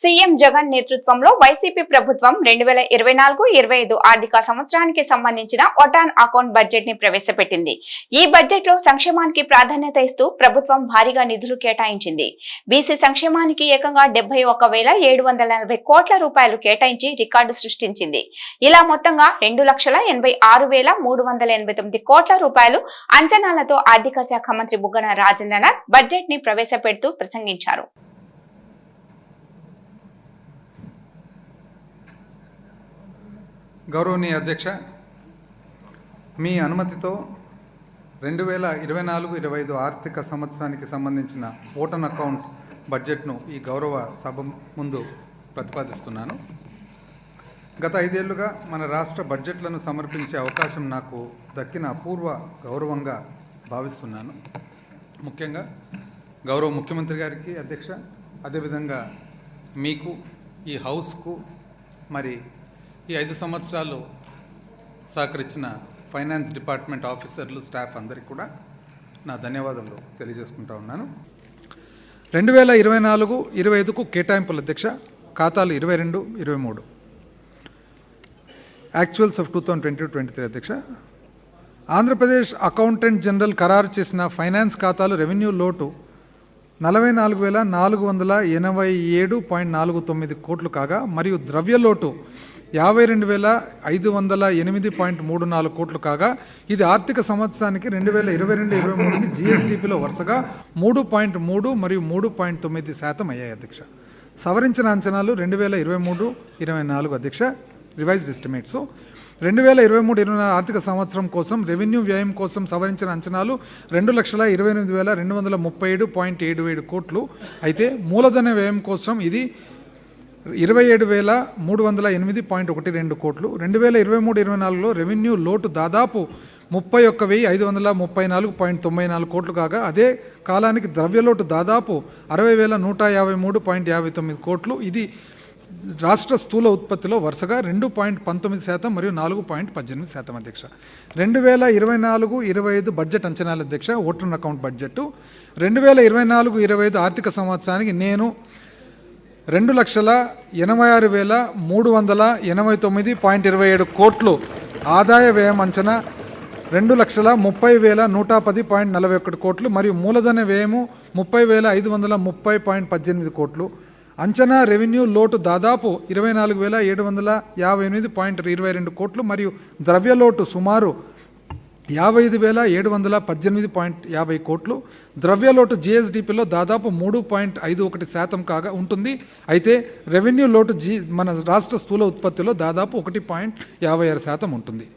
CM Jagan నేతృత్వంలో YCP ప్రభుత్వం రెండు వేల ఇరవై నాలుగు ఇరవై ఐదు ఆర్థిక సంవత్సరానికి సంబంధించిన ఒటాన్ అకౌంట్ బడ్జెట్ని ప్రవేశపెట్టింది. ఈ బడ్జెట్లో సంక్షేమానికి ప్రాధాన్యత ఇస్తూ ప్రభుత్వం భారీగా నిధులు కేటాయించింది. బీసీ సంక్షేమానికి ఏకంగా డెబ్బై ఒక వేల ఏడు వందల నలభై కోట్ల రూపాయలు కేటాయించి రికార్డు సృష్టించింది. ఇలా మొత్తంగా రెండు లక్షల ఎనభై ఆరు వేల మూడు వందల ఎనభై తొమ్మిది కోట్ల రూపాయలు అంచనాలతో ఆర్థిక శాఖ మంత్రి బుగ్గన రాజేంద్రనాథ్ బడ్జెట్ని ప్రవేశపెడుతూ ప్రసంగించారు. గౌరవనీయ అధ్యక్ష మీ అనుమతితో రెండు వేల ఇరవై నాలుగు ఇరవై ఐదు ఆర్థిక సంవత్సరానికి సంబంధించిన ఓటన్ అకౌంట్ బడ్జెట్ను ఈ గౌరవ సభ ముందు ప్రతిపాదిస్తున్నాను. గత ఐదేళ్ళుగా మన రాష్ట్ర బడ్జెట్లను సమర్పించే అవకాశం నాకు దక్కిన అపూర్వ గౌరవంగా భావిస్తున్నాను. ముఖ్యంగా గౌరవ ముఖ్యమంత్రి గారికి అధ్యక్ష అదేవిధంగా మీకు ఈ హౌస్కు మరి ఈ ఐదు సంవత్సరాలు సహకరించిన ఫైనాన్స్ డిపార్ట్మెంట్ ఆఫీసర్లు స్టాఫ్ అందరికీ కూడా నా ధన్యవాదాలు తెలియజేసుకుంటా ఉన్నాను. రెండు వేల ఇరవై నాలుగు ఇరవై ఐదుకు కేటాయింపుల అధ్యక్ష ఖాతాలు ఇరవై రెండు ఇరవై మూడు. Actuals of two thousand twenty twenty three అధ్యక్ష ఆంధ్రప్రదేశ్ అకౌంటెంట్ జనరల్ ఖరారు చేసిన ఫైనాన్స్ ఖాతాలు రెవెన్యూ లోటు నలభై నాలుగు వేల నాలుగు వందల ఎనభై ఏడు పాయింట్ నాలుగు తొమ్మిది కోట్లు కాగా మరియు ద్రవ్య లోటు యాభై రెండు వేల ఐదు వందల ఎనిమిది పాయింట్ మూడు నాలుగు కోట్లు కాగా ఇది ఆర్థిక సంవత్సరానికి రెండు వేల ఇరవై రెండు ఇరవై మూడుకి జిఎస్డిపిలో వరుసగా మూడు పాయింట్ మూడు మరియు మూడు పాయింట్ తొమ్మిది శాతం అయ్యాయి అధ్యక్ష. సవరించిన అంచనాలు రెండు వేల ఇరవై మూడు ఇరవై నాలుగు అధ్యక్ష రివైజ్డ్ ఎస్టిమేట్స్. రెండు వేల ఇరవై మూడు ఇరవై నాలుగు ఆర్థిక సంవత్సరం కోసం రెవెన్యూ వ్యయం కోసం సవరించిన అంచనాలు రెండు లక్షల ఇరవై ఎనిమిది వేల రెండు వందల ముప్పై ఏడు పాయింట్ ఏడు ఏడు కోట్లు. అయితే మూలధన వ్యయం కోసం ఇది ఇరవై ఏడు వేల మూడు వందల ఎనిమిది పాయింట్ ఒకటి రెండు కోట్లు. రెండు వేల ఇరవై మూడు ఇరవై నాలుగులో రెవెన్యూ లోటు దాదాపు ముప్పై ఒక్క వెయ్యి ఐదు వందల ముప్పై నాలుగు పాయింట్ తొంభై నాలుగు కోట్లు కాగా అదే కాలానికి ద్రవ్యలోటు దాదాపు అరవై వేల నూట యాభై మూడు పాయింట్ యాభై తొమ్మిది కోట్లు. ఇది రాష్ట్ర స్థూల ఉత్పత్తిలో వరుసగా రెండు పాయింట్ పంతొమ్మిది శాతం మరియు నాలుగు పాయింట్ పద్దెనిమిది శాతం అధ్యక్ష. రెండు వేల ఇరవై నాలుగు ఇరవై ఐదు బడ్జెట్ అంచనాల అధ్యక్ష ఓటర్ అకౌంట్ బడ్జెట్ రెండు వేల ఇరవై నాలుగు ఇరవై ఐదు ఆర్థిక సంవత్సరానికి నేను రెండు లక్షల ఎనభై ఆరు వేల మూడు వందల ఎనభై తొమ్మిది పాయింట్ ఇరవై ఏడు కోట్లు ఆదాయ వ్యయం అంచనా రెండు లక్షల ముప్పై వేల నూట పది పాయింట్ నలభై ఒకటి కోట్లు మరియు మూలధన వ్యయము ముప్పై వేల ఐదు వందల ముప్పై పాయింట్ పద్దెనిమిది కోట్లు. అంచనా రెవెన్యూ లోటు దాదాపు ఇరవై నాలుగు వేల ఏడు వందల యాభై ఎనిమిది పాయింట్ ఇరవై రెండు కోట్లు మరియు ద్రవ్య లోటు సుమారు యాభై ఐదు వేల ఏడు వందల పద్దెనిమిది పాయింట్ యాభై కోట్లు. ద్రవ్యలోటు జిఎస్డిపిలో దాదాపు మూడు పాయింట్ ఐదు ఒకటి శాతం కాగా ఉంటుంది. అయితే రెవెన్యూ లోటు జీ మన రాష్ట్ర స్థూల ఉత్పత్తిలో దాదాపు ఒకటి పాయింట్ యాభై ఆరు శాతం ఉంటుంది.